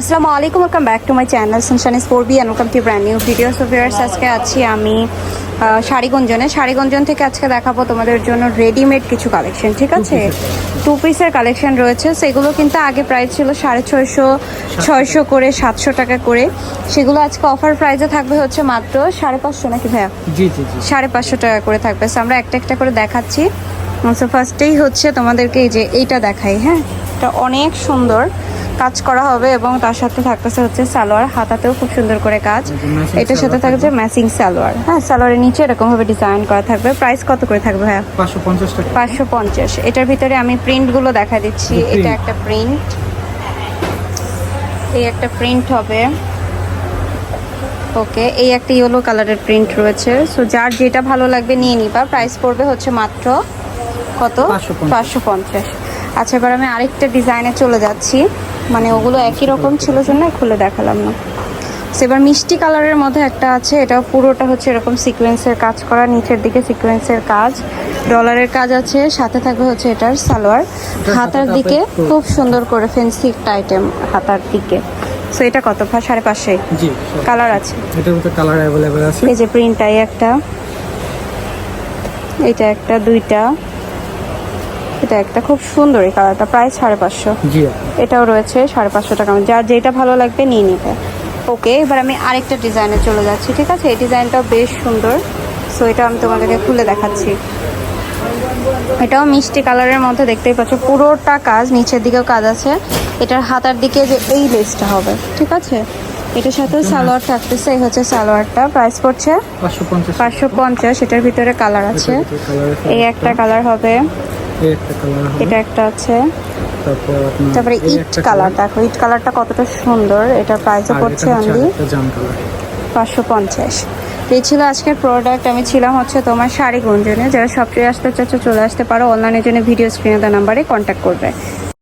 আসসালামু আলাইকুম welcome back to my channel সানশান স্পোর B and welcome to brand new video so viewers আজকে আছি আমি শাড়িগঞ্জনে। শাড়িগঞ্জন থেকে আজকে দেখাবো তোমাদের জন্য রেডিমেড কিছু কালেকশন ঠিক আছে? টু পিসের কালেকশন রয়েছে। সেগুলো কিন্তু আগে প্রাইস ছিল সাড়ে ছয়শো ছয়শো করে সাতশো টাকা করে। সেগুলো আজকে অফার প্রাইসে থাকবে হচ্ছে মাত্র সাড়ে পাঁচশো নাকি ভাইয়া? সাড়ে পাঁচশো টাকা করে থাকবে। সো আমরা একটা একটা করে দেখাচ্ছি। সো ফার্স্টেই হচ্ছে তোমাদেরকে এই যে এইটা দেখাই হ্যাঁ? এটা অনেক সুন্দর। কাজ করা হবে এবং তার সাথে থাকতেছে হচ্ছে সালোয়ার। হাতাতেও খুব সুন্দর করে কাজ। এটার সাথে থাকছে ম্যাচিং সালোয়ার। হ্যাঁ সালোয়ারের নিচে এরকম ভাবে ডিজাইন করা থাকবে। প্রাইস কত করে থাকবে হ্যাঁ পাঁচশো পঞ্চাশ এটার ভিতরে আমি প্রিন্টগুলো দেখা দিচ্ছি। এটা একটা প্রিন্ট এই একটা প্রিন্ট হবে। ওকে এই একটা ইয়েলো কালারের প্রিন্ট রয়েছে। সো যার যেটা ভালো লাগবে নিয়ে নিবা। প্রাইস পড়বে হচ্ছে মাত্র কত? 550 পাঁচশো পঞ্চাশ। আচ্ছা এবার আমি আরেকটা ডিজাইনে চলে যাচ্ছি। মানে ওগুলো একই রকম ছিল জন্য খুলে দেখালাম না। So, এবার মিষ্টি কালারের মধ্যে একটা আছে। এটা পুরোটা হচ্ছে এরকম সিকোয়েন্সের কাজ করা নিচের দিকে সিকোয়েন্সের কাজ। ডলারের কাজ আছে সাথে থাকবে হচ্ছে এটার সালোয়ার। হাতার দিকে খুব সুন্দর করে ফেন্সি একটা আইটেম হাতার দিকে। সো এটা কত? ভা- সাড়ে পাঁচশো? কালার আছে। এটার মধ্যে কালার অ্যাভেলেবেল আছে। এই যে প্রিন্টটাই একটা। এটা একটা দুইটা। এটা একটা খুব সুন্দর এই কালারটা প্রায় সাড়ে পাঁচশো। এটাও রয়েছে সাড়ে পাঁচশো টাকা। যার যেটা ভালো লাগবে নিয়ে নিবে। ওকে এবার আমি আরেকটা ডিজাইনে চলে যাচ্ছি ঠিক আছে? এই ডিজাইনটাও বেশ সুন্দর। সো এটা আমি তোমাদেরকে খুলে দেখাচ্ছি। এটাও মিষ্টি কালারের মধ্যে দেখতেই পাচ্ছ পুরোটা কাজ নিচের দিকেও কাজ আছে। এটার হাতার দিকে যে এই লেসটা হবে ঠিক আছে? এটার সাথেও সালোয়ার থাকতেছে এই হচ্ছে সালোয়ারটা। প্রাইস পড়ছে পাঁচশো পঞ্চাশ। পাঁচশো পঞ্চাশ এটার ভিতরে কালার আছে। এই একটা কালার হবে। এটা একটা আছে। তারপর ইট কালার দেখো ইট কালারটা কতটা সুন্দর। এটা প্রাইসও পড়ছে অনলি পাঁচশো পঞ্চাশ। এই ছিল আজকের প্রোডাক্ট আমি ছিলাম হচ্ছে তোমার শাড়ি গুঞ্জনে। যারা সবচেয়ে আসতে চাচ্ছ চলে আসতে পারো। অনলাইনের জন্য ভিডিও স্ক্রিনে দেওয়া নাম্বারে কন্ট্যাক্ট করবে।